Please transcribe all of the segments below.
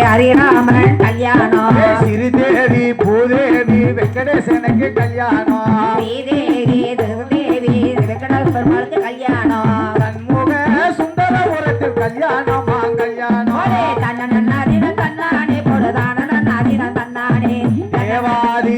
ஹரிராமன் கல்யாணம். ஸ்ரீதேவி பூதேவி வெங்கடேசனுக்கு கல்யாணம். ஸ்ரீதேவி தேவி வெங்கடேஷ் பெருமாளுக்கு கல்யாணம். சண்முக சுந்தர உரத்து கல்யாணம் கல்யாணம். தன்னே தன்னானே பொழுதான தன்னானே தேவாதி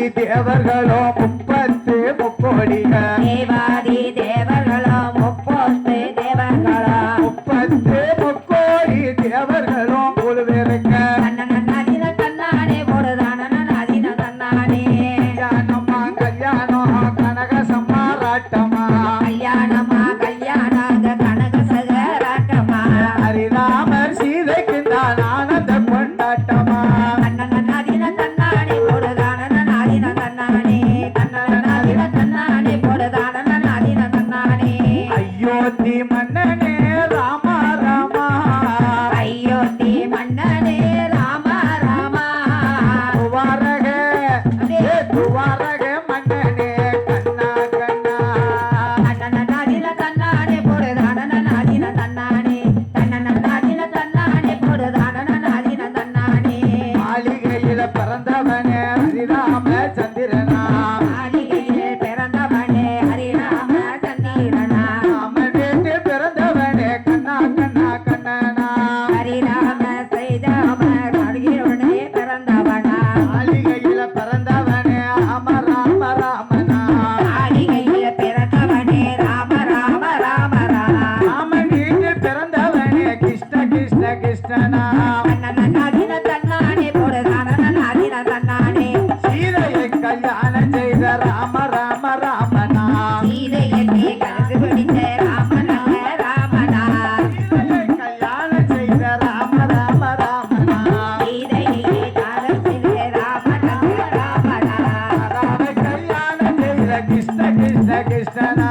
கிருஷ்ணனா தன்னானே தன்னானே தன்னானே. சீதையை கல்யாணம் செய்த ராம ராம ராமனா? சீதையை கலந்து பிடித்த ராமனா ராமனா? சீதையை கல்யாணம் செய்த ராம ராம ராமனா? சீதையை கலந்து செய்த ராம ராம ராமனா? ராம கல்யாணம் செய்த கிருஷ்ண கிருஷ்ண கிருஷ்ணனா?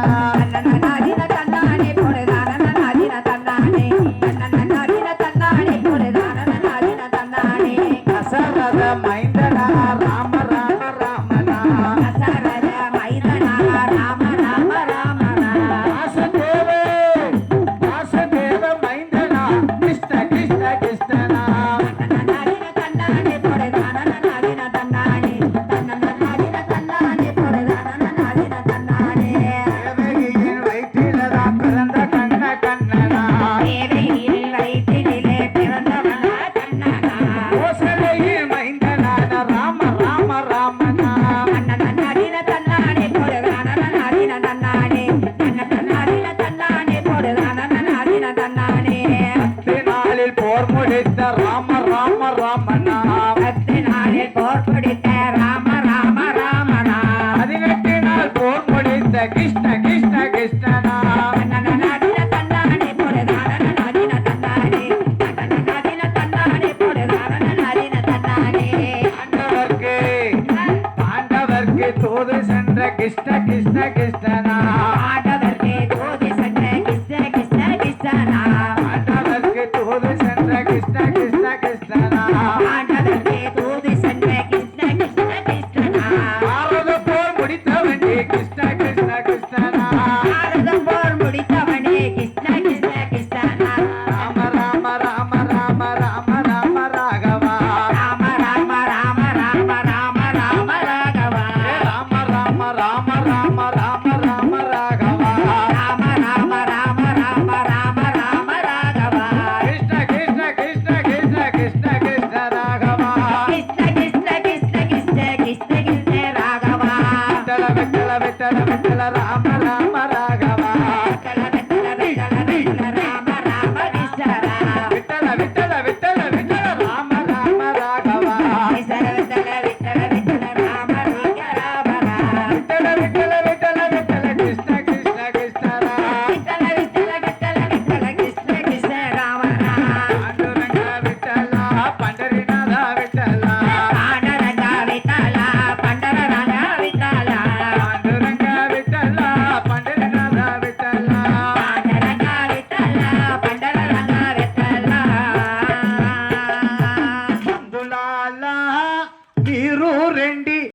I'm. போது சென்ற கிருஷ்ண கிருஷ்ண கிருஷ்ண வெட்டல வெட்டல ராம